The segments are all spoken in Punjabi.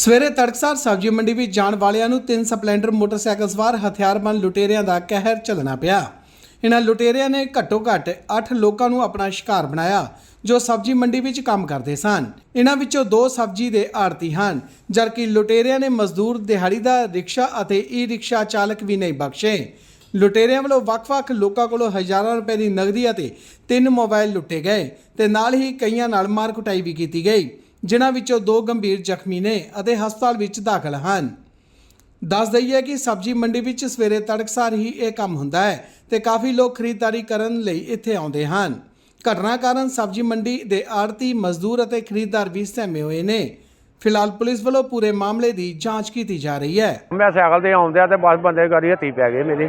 ਸਵੇਰੇ ਤੜਕਸਾਰ ਸਬਜ਼ੀ ਮੰਡੀ ਵਿੱਚ ਜਾਣ ਵਾਲਿਆਂ ਨੂੰ ਤਿੰਨ ਸਪਲੈਂਡਰ ਮੋਟਰਸਾਈਕਲ ਸਵਾਰ ਹਥਿਆਰਬੰਦ ਲੁਟੇਰਿਆਂ ਦਾ ਕਹਿਰ ਚੱਲਣਾ ਪਿਆ। ਇਹਨਾਂ ਲੁਟੇਰਿਆਂ ਨੇ ਘੱਟੋ ਘੱਟ 8 ਲੋਕਾਂ ਨੂੰ ਆਪਣਾ ਸ਼ਿਕਾਰ ਬਣਾਇਆ, ਜੋ ਸਬਜ਼ੀ ਮੰਡੀ ਵਿੱਚ ਕੰਮ ਕਰਦੇ ਸਨ। ਇਹਨਾਂ ਵਿੱਚੋਂ ਦੋ ਸਬਜ਼ੀ ਦੇ ਆੜਤੀ ਹਨ, ਜਦਕਿ ਲੁਟੇਰਿਆਂ ਨੇ ਮਜ਼ਦੂਰ, ਦਿਹਾੜੀਦਾਰ, ਰਿਕਸ਼ਾ ਅਤੇ ਈ ਰਿਕਸ਼ਾ ਚਾਲਕ ਵੀ ਨਹੀਂ ਬਖਸ਼ੇ। ਲੁਟੇਰਿਆਂ ਵੱਲੋਂ ਵੱਖ-ਵੱਖ ਲੋਕਾਂ ਕੋਲੋਂ ਹਜ਼ਾਰਾਂ ਰੁਪਏ ਦੀ ਨਗਦੀ ਅਤੇ ਤਿੰਨ ਮੋਬਾਈਲ ਲੁੱਟੇ ਗਏ ਤੇ ਨਾਲ ਹੀ ਕਈਆਂ ਨਾਲ ਮਾਰ ਕੁਟਾਈ ਵੀ ਕੀਤੀ ਗਈ। ਜਿਨ੍ਹਾਂ ਵਿੱਚੋਂ ਦੋ ਗੰਭੀਰ ਜ਼ਖਮੀ ਨੇ ਅਤੇ ਹਸਪਤਾਲ ਵਿੱਚ ਦਾਖਲ ਹਨ। ਦੱਸ ਦਈਏ ਕਿ ਸਬਜ਼ੀ ਮੰਡੀ ਵਿੱਚ ਸਵੇਰੇ ਤੜਕਸਾਰ ਹੀ ਇਹ ਕੰਮ ਹੁੰਦਾ ਹੈ ਤੇ ਕਾਫੀ ਲੋਕ ਖਰੀਦਦਾਰੀ ਕਰਨ ਲਈ ਇੱਥੇ ਆਉਂਦੇ ਹਨ। ਘਟਨਾ ਕਾਰਨ ਸਬਜ਼ੀ ਮੰਡੀ ਦੇ ਆੜਤੀ ਮਜ਼ਦੂਰ ਅਤੇ ਖਰੀਦਦਾਰ ਵੀ ਸਹਿਮੇ ਹੋਏ ਨੇ। ਫਿਲਹਾਲ ਪੁਲਿਸ ਵੱਲੋਂ ਪੂਰੇ ਮਾਮਲੇ ਦੀ ਜਾਂਚ ਕੀਤੀ ਜਾ ਰਹੀ ਹੈ। ਮੈਂ ਸਾਈਕਲ ਤੇ ਆਉਂਦਿਆ ਤੇ ਬਸ ਬੰਦੇ ਗਾੜੀ ਹੱਥੀ ਪੈ ਗਏ ਮੇਰੇ।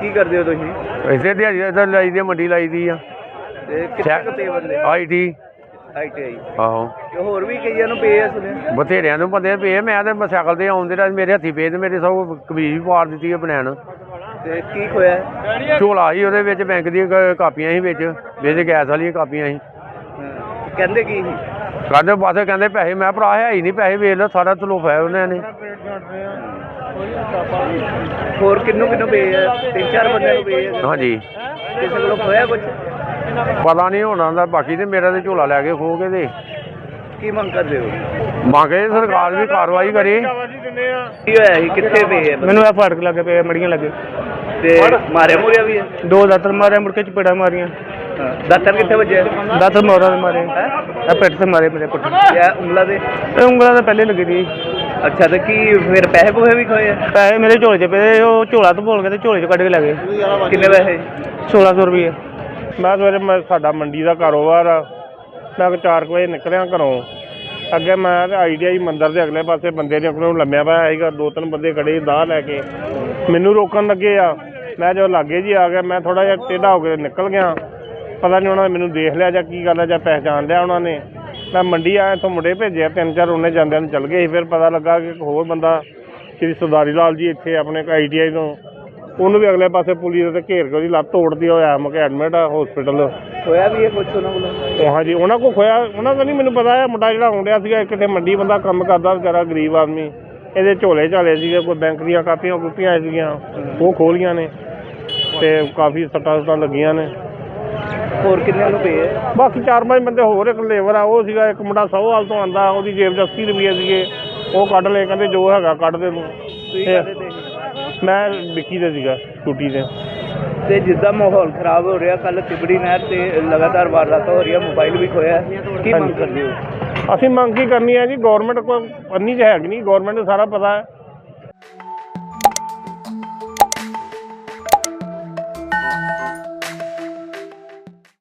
ਕੀ ਕਰਦੇ ਹੋ ਤੁਸੀਂ? ਇਸੇ ਦਿਹਾੜੀ ਇਧਰ ਲਾਈ ਦੀ ਮੰਡੀ ਲਾਈ ਦੀ ਆ। ਤੇ ਕਿੱਥੇ ਕੁ ਪੇ ਬੰਦੇ? ਆਈਟੀ ਆਈਟੀਆਈ ਆਹੋ। ਤੇ ਹੋਰ ਵੀ ਕਈਆਂ ਨੂੰ ਪੇ ਆ ਸੁਣਿਆ ਬਥੇਰਿਆਂ ਨੂੰ ਬੰਦੇ ਪਏ ਮੈਂ ਤੇ ਸਾਈਕਲ ਤੇ ਆਉਂਦੇ ਰਾਜ ਮੇਰੇ ਹੱਥੀ ਪਏ ਤੇ ਮੇਰੇ ਸਭ ਕਮੀਜ਼ ਵੀ ਪਾੜ ਦਿੱਤੀ ਆ ਬਨੈਣ ਤੇ ਕੀ ਖੋਇਆ? ਹੈ? ਝੋਲਾ ਸੀ ਉਹਦੇ ਵਿੱਚ ਬੈਂਕ ਦੀਆਂ ਕ- ਕਾਪੀਆਂ ਸੀ ਵਿੱਚ ਵਿੱਚ ਗੈਸ ਵਾਲੀਆਂ ਕਾਪੀਆਂ ਸੀ। ਹਾਂ। ਕਹਿੰਦੇ ਕੀ ਸੀ? ਕਹਿੰਦੇ ਬਸ ਕਹਿੰਦੇ ਪੈਸੇ ਮੈਂ ਭਰਾ ਹੈ ਹੀ ਨਹੀਂ ਪੈਸੇ ਵੇਚ ਲਓ ਸਾਰਾ ਤਲੋਫਾ ਉਹਨਾਂ ਨੇ। ਹੋਰ ਕਿੰਨੂੰ ਕਿੰਨੂੰ ਪੇ ਆ? ਤਿੰਨ ਚਾਰ ਬੰਦਿਆਂ ਨੂੰ ਪੇ ਆ। ਹਾਂਜੀ। ਕਿਸੇ ਕੋਲੋਂ ਖੋਇਆ ਕੁਝ ਪਤਾ ਨਹੀਂ ਹੋਣਾ ਦਾ ਬਾਕੀ ਤੇ ਮੇਰਾ ਤੇ ਝੋਲਾ ਲੈ ਕੇ ਖੋ ਕੇ ਤੇ। ਕੀ ਮੰਗ ਕਰਦੇ ਹੋ? ਮੰਗੇ ਸਰਕਾਰ ਵੀ ਕਾਰਵਾਈ ਕਰੇ। ਕੀ ਹੋਇਆ ਸੀ ਕਿੱਥੇ ਪੇ ਆ? ਬੰਦੇ? ਮੈਨੂੰ ਇਹ ਫਾਟਕ ਲੱਗੇ ਪਏ ਮੜੀਆਂ ਲੱਗੇ। ਤੇ ਮਾਰਿਆ ਮੁਰਿਆ ਵੀ ਹੈ ਦੋ ਦਾਤਰ ਮਾਰੇ ਮੁੜ ਕੇ ਚਪੇੜਾ ਮਾਰੀਆਂ। ਹਾਂ। ਦਾਤਰ ਕਿੱਥੇ ਵੱਜਿਆ? ਦਾਤਰ ਮੋਰਾਂ ਦੇ ਮਾਰੇ। ਹੈ? ਇਹ ਪਿੱਠ ਤੇ ਮਾਰੇ ਮੇਰੇ ਪੁੱਠ ਜਾਂ ਉਂਗਲਾ ਦੇ? ਉਂਗਲਾਂ ਤਾਂ ਪਹਿਲੇ ਲੱਗੀ ਸੀ ਅੱਛਾ ਤੇ ਕੀ ਫਿਰ ਪੈਸੇ ਪੂਹੇ ਵੀ ਖੋਏ ਆ? ਪੈਸੇ ਮੇਰੇ ਝੋਲੇ 'ਚ ਪਏ ਉਹ ਝੋਲਾ ਤੋਂ ਭੋਲ ਕੇ ਤੇ ਝੋਲੇ 'ਚ ਕੱਢ ਕੇ ਲੈ ਗਏ। ਕਿੰਨੇ ਪੈਸੇ? 1600 ਰੁਪਏ ਮੈਂ ਸਵੇਰੇ ਮੈਂ ਸਾਡਾ ਮੰਡੀ ਦਾ ਕਾਰੋਬਾਰ ਆ। ਮੈਂ 4 ਵਜੇ ਨਿਕਲਿਆ ਘਰੋਂ। ਅੱਗੇ ਮੈਂ ਤੇ ਆਈਡੀਆਈ ਮੰਦਰ ਦੇ ਅਗਲੇ ਪਾਸੇ ਬੰਦੇ ਨੇ ਕੋਲੋਂ ਲੰਮਿਆ ਪਿਆ ਸੀਗਾ, ਦੋ ਤਿੰਨ ਬੰਦੇ ਖੜੇ ਦਾਹ ਲੈ ਕੇ। ਮੈਨੂੰ ਰੋਕਣ ਲੱਗੇ ਆ। ਮੈਂ ਜਦੋਂ ਲਾਗੇ ਜੀ ਆ ਗਿਆ, ਮੈਂ ਥੋੜਾ ਜਿਹਾ ਟੇਢਾ ਹੋ ਕੇ ਨਿਕਲ ਗਿਆ। ਪਤਾ ਨਹੀਂ ਉਹਨਾਂ ਨੇ ਮੈਨੂੰ ਦੇਖ ਲਿਆ ਜਾਂ ਕੀ ਗੱਲ ਹੈ ਜਾਂ ਪਹਿਚਾਣ ਲਿਆ ਉਹਨਾਂ ਨੇ। ਮੈਂ ਮੰਡੀ ਆਇਆ, ਇੱਥੋਂ ਮੁੰਡੇ ਭੇਜਿਆ, ਤਿੰਨ ਚਾਰ ਉਹਨੇ ਜਾਂਦਿਆਂ ਨੂੰ ਚੱਲ ਗਏ ਸੀ। ਫਿਰ ਪਤਾ ਲੱਗਾ ਕਿ ਇੱਕ ਹੋਰ ਬੰਦਾ, ਸ਼੍ਰੀ ਸਰਦਾਰੀ ਲਾਲ ਜੀ ਇੱਥੇ ਆਪਣੇ ਆਈਟੀਆਈ ਤੋਂ ਉਹਨੂੰ ਵੀ ਅਗਲੇ ਪਾਸੇ ਪੁਲਿਸ ਦੇ ਘੇਰ ਕੇ ਉਹਦੀ ਲੱਤ ਤੋੜਦੀ ਹੋਇਆ ਮੁਕੇ ਐਡਮਿਟ ਆ ਹਸਪੀਟਲ ਖੋਇਆ ਵੀ ਹੈ ਕੁਝ ਉਹਨਾਂ ਕੋਲੋਂ? ਉਹ ਹਾਂਜੀ ਉਹਨਾਂ ਕੋ ਖੋਇਆ ਉਹਨਾਂ ਦਾ ਨਹੀਂ ਮੈਨੂੰ ਪਤਾ ਹੈ ਮੁੰਡਾ ਜਿਹੜਾ ਆਉਂਦਿਆ ਸੀਗਾ ਕਿਤੇ ਮੰਡੀ ਬੰਦਾ ਕੰਮ ਕਰਦਾ ਵਿਚਾਰਾ ਗਰੀਬ ਆਦਮੀ। ਇਹਦੇ ਝੋਲੇ ਝਾਲੇ ਸੀਗੇ ਕੋਈ ਬੈਂਕ ਦੀਆਂ ਕਾਪੀਆਂ ਕੁਪੀਆਂ ਸੀਗੀਆਂ ਉਹ ਖੋਲੀਆਂ ਨੇ ਤੇ ਕਾਫੀ ਸੱਟਾਂ ਸੁੱਟਾਂ ਲੱਗੀਆਂ ਨੇ। ਹੋਰ ਕਿੰਨਿਆਂ ਨੂੰ ਪੇ ਆ? ਬਾਕੀ ਚਾਰ ਪੰਜ ਬੰਦੇ ਹੋਰ ਇੱਕ ਲੇਬਰ ਆ ਉਹ ਸੀਗਾ ਇੱਕ ਮੁੰਡਾ ਸੌਹਾਲ ਤੋਂ ਆਂਦਾ ਉਹਦੀ ਜੇਬ 'ਚ 80 ਰੁਪਏ ਸੀਗੇ ਉਹ ਕੱਢ ਲਏ ਕਹਿੰਦੇ ਜੋ ਹੈਗਾ ਕੱਢ ਦੇ ਤੇ। ਮੈਂ ਵਿੱਕੀ ਦੇ ਸੀਗਾ ਸਕੂਟੀ ਤੇ ਤੇ ਜਿੱਦਾਂ ਮਾਹੌਲ ਖਰਾਬ ਹੋ ਰਿਹਾ ਕੱਲ ਤਿਬੜੀ ਨਹਿਰ ਤੇ ਲਗਾਤਾਰ ਵਾਰਦਾਤਾਂ ਹੋ ਰਹੀਆਂ ਮੋਬਾਈਲ ਵੀ ਖੋਇਆ ਹੈ। ਕੀ ਮੰਗ ਹਾਂਜੀ। ਕਰਦੇ ਹੋ ਅਸੀਂ ਮੰਗ ਕੀ ਕਰਨੀ ਹੈ ਜੀ ਗਵਰਨਮੈਂਟ ਕੋਲ ਅੰਨੀ ਚ ਹੈਗੀ ਨਹੀਂ ਗਵਰਨਮੈਂਟ ਨੂੰ ਸਾਰਾ ਪਤਾ ਹੈ